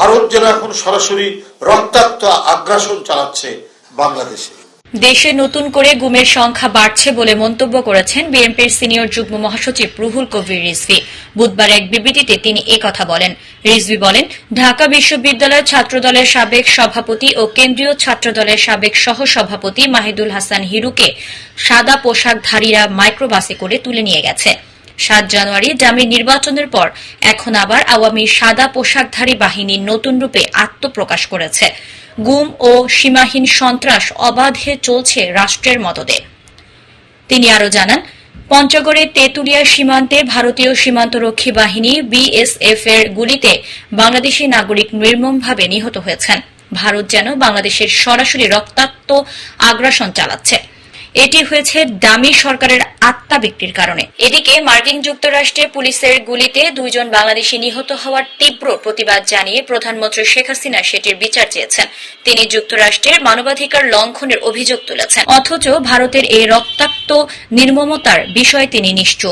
ভারত যেন এখন সরাসরি রক্তাক্ত আগ্রাসন চালাচ্ছে বাংলাদেশে। দেশে নতুন করে গুমের সংখ্যা বাড়ছে বলে মন্তব্য করেছেন বিএনপির সিনিয়র যুগ্ম মহাসচিব রুহুল কবির রিজভি। বুধবার এক বিবৃতিতে তিনি কথা বলেন। রিজভি বলেন, ঢাকা বিশ্ববিদ্যালয় ছাত্রদলের সাবেক সভাপতি ও কেন্দ্রীয় ছাত্রদলের সাবেক সহসভাপতি মাহিদুল হাসান হিরুকে সাদা পোশাকধারীরা মাইক্রোবাসে করে তুলে নিয়ে গেছে। সাত জানুয়ারি ডামির নির্বাচনের পর এখন আবার আওয়ামী সাদা পোশাকধারী বাহিনী নতুন রূপে আত্মপ্রকাশ করেছে। গুম ও সীমাহীন সন্ত্রাস অবাধে চলছে রাষ্ট্রের মদদে। তিনি আরও জানান, পঞ্চগড়ের তেঁতুলিয়া সীমান্তে ভারতীয় সীমান্তরক্ষী বাহিনী বিএসএফ এর গুলিতে বাংলাদেশি নাগরিক নির্মমভাবে নিহত হয়েছেন। ভারত যেন বাংলাদেশের সরাসরি রক্তাক্ত আগ্রাসন চালাচ্ছে। এটি হয়েছে দামি সরকারের আত্মা বিক্রির কারণে। এদিকে মার্কিন যুক্তরাষ্ট্রে পুলিশের গুলিতে দুইজন বাংলাদেশি নিহত হওয়ার তীব্র প্রতিবাদ জানিয়ে প্রধানমন্ত্রী শেখ হাসিনা সেটির বিচার চেয়েছেন। তিনি যুক্তরাষ্ট্রের মানবাধিকার লঙ্ঘনের অভিযোগ তুলেছেন। অথচ ভারতের এই রক্তাক্ত নির্মমতার বিষয়ে তিনি নিশ্চুপ।